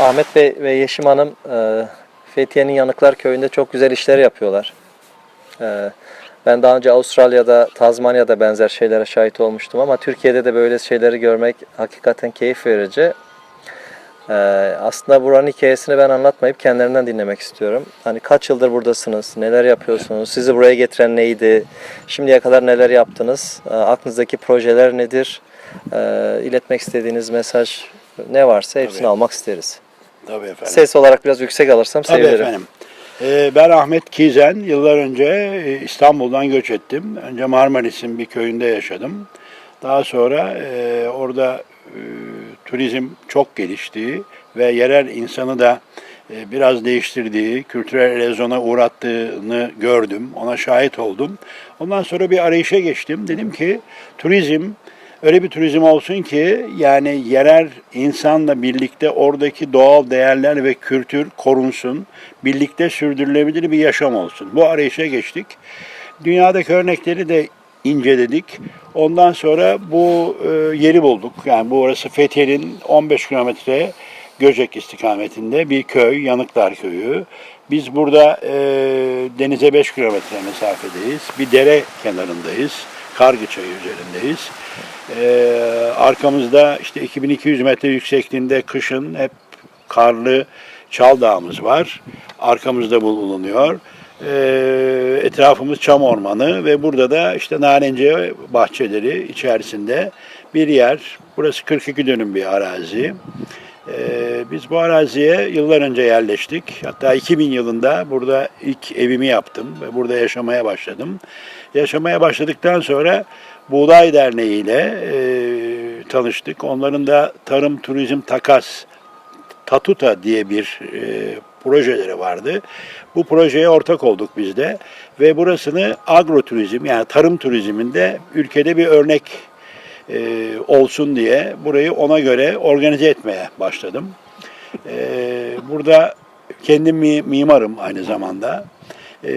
Ahmet Bey ve Yeşim Hanım e, Fethiye'nin Yanıklar Köyü'nde çok güzel işler yapıyorlar. E, Ben daha önce Avustralya'da, Tazmanya'da benzer şeylere şahit olmuştum ama Türkiye'de de böyle şeyleri görmek hakikaten keyif verici. E, Aslında buranın hikayesini ben anlatmayıp kendilerinden dinlemek istiyorum. Hani kaç yıldır buradasınız, neler yapıyorsunuz, sizi buraya getiren neydi, şimdiye kadar neler yaptınız, E, aklınızdaki projeler nedir, E, iletmek istediğiniz mesaj ne varsa hepsini Tabii. almak isteriz. Tabii efendim. Ses olarak biraz yüksek alırsam Tabii sevinirim. efendim. Ee, ben Ahmet Kizen. Yıllar önce e, İstanbul'dan göç ettim. Önce Marmaris'in bir köyünde yaşadım. Daha sonra e, orada e, turizm çok geliştiği ve yerel insanı da e, biraz değiştirdiği, kültürel erozyona uğrattığını gördüm. Ona şahit oldum. Ondan sonra bir arayışa geçtim. Dedim ki turizm öyle bir turizm olsun ki yani yerel insanla birlikte oradaki doğal değerler ve kültür korunsun. Birlikte sürdürülebilir bir yaşam olsun. Bu arayışa geçtik. Dünyadaki örnekleri de inceledik. Ondan sonra bu e, yeri bulduk. Yani bu orası Fethiye'nin 15 kilometre Göcek istikametinde bir köy, Yanıklar Köyü. Biz burada e, denize 5 kilometre mesafedeyiz. Bir dere kenarındayız. Kargı Çayı üzerindeyiz. E, arkamızda işte 2200 metre yüksekliğinde kışın hep karlı Çal Dağımız var. Arkamızda bulunuyor. E, etrafımız çam ormanı ve burada da işte narenciye bahçeleri içerisinde bir yer. Burası 42 dönüm bir arazi. Ee, biz bu araziye yıllar önce yerleştik. Hatta 2000 yılında burada ilk evimi yaptım ve burada yaşamaya başladım. Yaşamaya başladıktan sonra Buğday Derneği ile e, tanıştık. Onların da Tarım Turizm Takas Tatuta diye bir e, projeleri vardı. Bu projeye ortak olduk biz de ve burasını agroturizm yani tarım turizminde ülkede bir örnek e, olsun diye burayı ona göre organize etmeye başladım. E, burada kendim mi- mimarım aynı zamanda. E,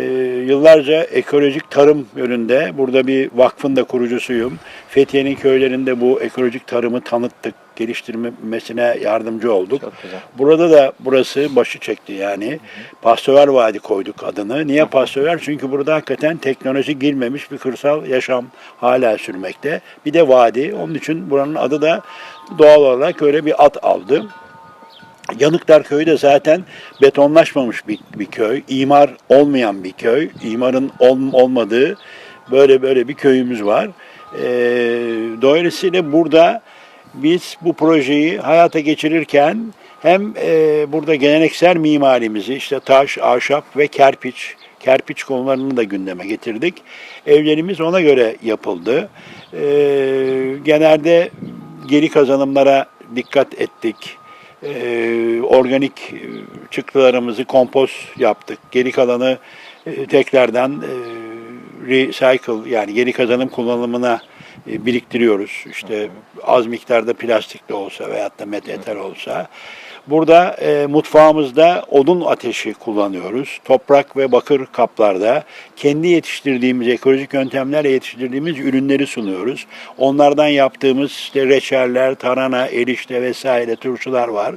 yıllarca ekolojik tarım yönünde burada bir vakfın da kurucusuyum. Fethiye'nin köylerinde bu ekolojik tarımı tanıttık, geliştirmesine yardımcı olduk. Burada da burası başı çekti yani. Pastöver Vadi koyduk adını. Niye Pastöver? Çünkü burada hakikaten teknoloji girmemiş bir kırsal yaşam hala sürmekte. Bir de vadi. Onun için buranın adı da doğal olarak öyle bir ad aldı. Yanıklar Köyü de zaten betonlaşmamış bir, bir köy. İmar olmayan bir köy. İmarın ol, olmadığı böyle böyle bir köyümüz var. Ee, dolayısıyla burada biz bu projeyi hayata geçirirken hem e, burada geleneksel mimarimizi işte taş, ahşap ve kerpiç, kerpiç konularını da gündeme getirdik. Evlerimiz ona göre yapıldı. Ee, genelde geri kazanımlara dikkat ettik. Ee, organik e, çıktılarımızı kompost yaptık. Geri kalanı e, tekrardan e, recycle yani geri kazanım kullanımına e, biriktiriyoruz. İşte az miktarda plastik de olsa veyahut da meteter olsa. Burada e, mutfağımızda odun ateşi kullanıyoruz. Toprak ve bakır kaplarda kendi yetiştirdiğimiz ekolojik yöntemlerle yetiştirdiğimiz ürünleri sunuyoruz. Onlardan yaptığımız işte reçeller, tarhana, erişte vesaire turşular var.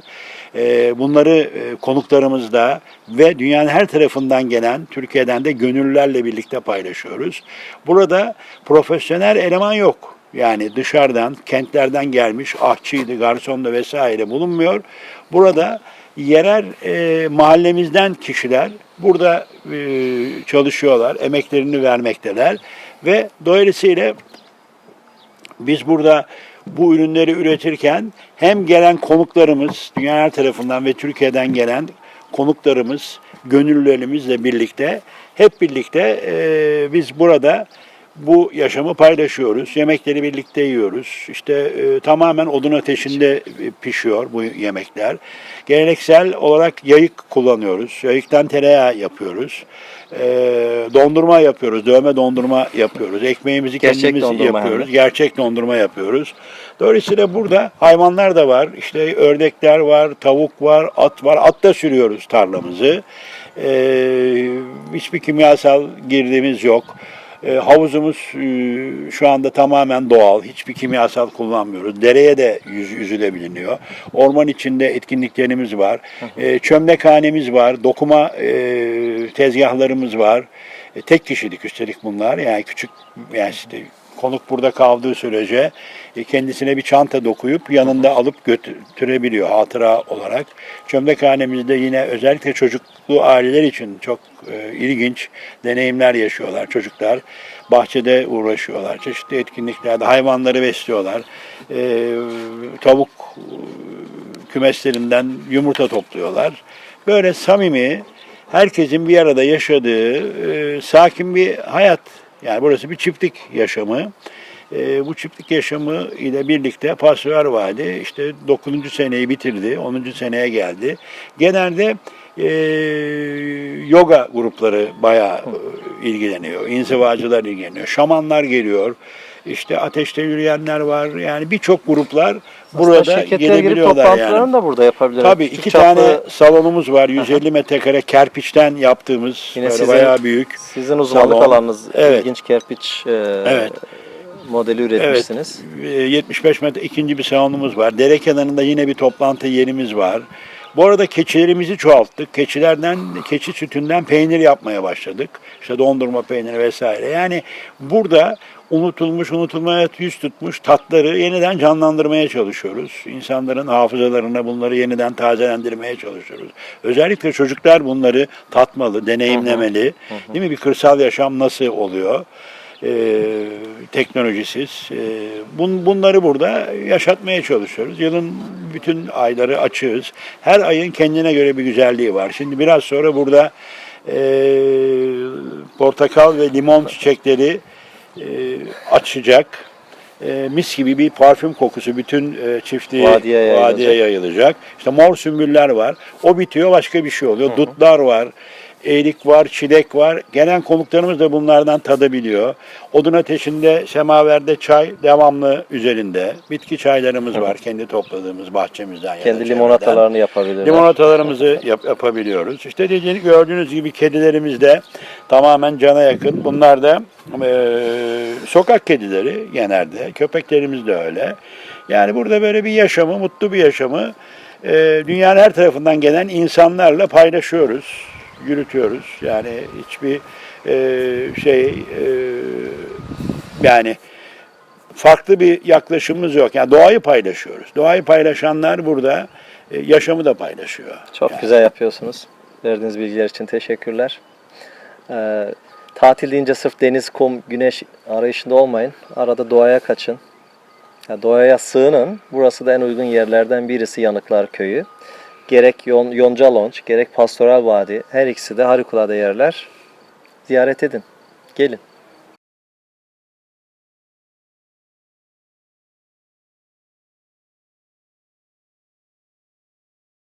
E, bunları e, konuklarımızda ve dünyanın her tarafından gelen Türkiye'den de gönüllülerle birlikte paylaşıyoruz. Burada profesyonel eleman yok. Yani dışarıdan, kentlerden gelmiş ahçıydı, garsonda vesaire bulunmuyor. Burada yerel e, mahallemizden kişiler burada e, çalışıyorlar, emeklerini vermekteler ve dolayısıyla biz burada bu ürünleri üretirken hem gelen konuklarımız, dünya her tarafından ve Türkiye'den gelen konuklarımız, gönüllülerimizle birlikte hep birlikte e, biz burada bu yaşamı paylaşıyoruz. Yemekleri birlikte yiyoruz. İşte e, tamamen odun ateşinde e, pişiyor bu yemekler. Geleneksel olarak yayık kullanıyoruz. Yayıktan tereyağı yapıyoruz. E, dondurma yapıyoruz. Dövme dondurma yapıyoruz. Ekmeğimizi Gerçek kendimiz dondurma yapıyoruz. de. Gerçek dondurma yapıyoruz. Dolayısıyla burada hayvanlar da var. İşte ördekler var, tavuk var, at var. At da sürüyoruz tarlamızı. Ee, hiçbir kimyasal girdiğimiz yok. E, havuzumuz e, şu anda tamamen doğal. Hiçbir kimyasal kullanmıyoruz. Dereye de yüz, yüzülebiliniyor. Orman içinde etkinliklerimiz var. E, çömlekhanemiz var. Dokuma e, tezgahlarımız var. E, tek kişilik üstelik bunlar. Yani küçük yani işte konuk burada kaldığı sürece e, kendisine bir çanta dokuyup yanında alıp götürebiliyor hatıra olarak. Çömlekhanemizde yine özellikle çocuklu aileler için çok e, ilginç deneyimler yaşıyorlar çocuklar. Bahçede uğraşıyorlar. Çeşitli etkinliklerde hayvanları besliyorlar. E, tavuk kümeslerinden yumurta topluyorlar. Böyle samimi, herkesin bir arada yaşadığı sakin bir hayat. Yani burası bir çiftlik yaşamı. E, bu çiftlik yaşamı ile birlikte Pasör Vadi işte 9. seneyi bitirdi, 10. seneye geldi. Genelde e, yoga grupları bayağı e, ilgileniyor, inzivacılar ilgileniyor, şamanlar geliyor. İşte ateşte yürüyenler var. Yani birçok gruplar burada Aslında şirketlere girip toplantılarını yani. da burada yapabilir. Tabii Küçük iki çaplı tane salonumuz var. 150 metrekare kerpiçten yaptığımız Yine sizin- bayağı büyük. Sizin uzmanlık salon. alanınız Evet. ilginç kerpiç e, Evet. modeli üretmişsiniz. E, 75 metre ikinci bir salonumuz var. Dere kenarında yine bir toplantı yerimiz var. Bu arada keçilerimizi çoğalttık. Keçilerden, keçi sütünden peynir yapmaya başladık. İşte dondurma peyniri vesaire. Yani burada unutulmuş, unutulmaya yüz tutmuş tatları yeniden canlandırmaya çalışıyoruz. İnsanların hafızalarına bunları yeniden tazelendirmeye çalışıyoruz. Özellikle çocuklar bunları tatmalı, deneyimlemeli. Değil mi? Bir kırsal yaşam nasıl oluyor? Ee, teknolojisiz. Ee, bun, bunları burada yaşatmaya çalışıyoruz. Yılın bütün ayları açığız. Her ayın kendine göre bir güzelliği var. Şimdi biraz sonra burada e, portakal ve limon çiçekleri e, açacak. E, mis gibi bir parfüm kokusu bütün e, çiftliğe Vadiye yayılacak. vadiye yayılacak. İşte mor sümbüller var. O bitiyor başka bir şey oluyor. Dutlar var. Eğrik var, çilek var. Gelen konuklarımız da bunlardan tadabiliyor. Odun ateşinde, semaverde çay devamlı üzerinde. Bitki çaylarımız var. Kendi topladığımız bahçemizden. ya Kendi limonatalarını yapabilirler. Limonatalarımızı yap- yapabiliyoruz. İşte dediğiniz gördüğünüz gibi kedilerimiz de tamamen cana yakın. Bunlar da e, sokak kedileri genelde. Köpeklerimiz de öyle. Yani burada böyle bir yaşamı, mutlu bir yaşamı e, dünyanın her tarafından gelen insanlarla paylaşıyoruz, yürütüyoruz. Yani hiçbir e, şey e, yani farklı bir yaklaşımımız yok. Yani doğayı paylaşıyoruz. Doğayı paylaşanlar burada e, yaşamı da paylaşıyor. Çok güzel yapıyorsunuz. Verdiğiniz bilgiler için teşekkürler. Ee, tatil deyince sırf deniz, kum, güneş arayışında olmayın. Arada doğaya kaçın. Ya doğaya sığının. Burası da en uygun yerlerden birisi Yanıklar Köyü. Gerek Yon, Yonca Lonç, gerek Pastoral Vadi her ikisi de harikulade yerler. Ziyaret edin. Gelin.